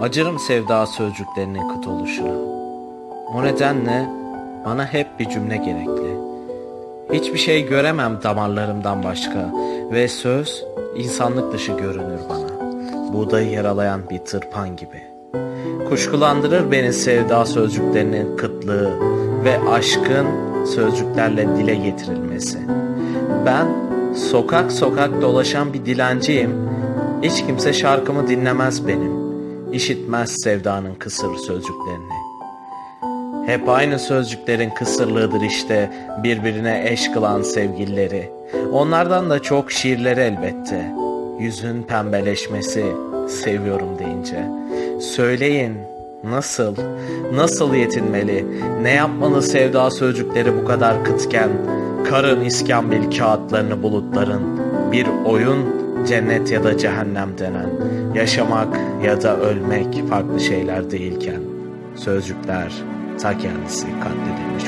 Acırım sevda sözcüklerinin kıt oluşuna. O nedenle bana hep bir cümle gerekli. Hiçbir şey göremem damarlarımdan başka ve söz insanlık dışı görünür bana. Buğdayı yaralayan bir tırpan gibi. Kuşkulandırır beni sevda sözcüklerinin kıtlığı ve aşkın sözcüklerle dile getirilmesi. Ben sokak sokak dolaşan bir dilenciyim. Hiç kimse şarkımı dinlemez benim. İşitmez sevdanın kısır sözcüklerini. Hep aynı sözcüklerin kısırlığıdır işte birbirine eş kılan sevgilileri. Onlardan da çok şiirler elbette. Yüzün pembeleşmesi seviyorum deyince. Söyleyin nasıl, nasıl yetinmeli, ne yapmalı sevda sözcükleri bu kadar kıtken, karın iskambil kağıtlarını bulutların, bir oyun cennet ya da cehennem denen, yaşamak ya da ölmek farklı şeyler değilken, sözcükler ta kendisi katledilmiş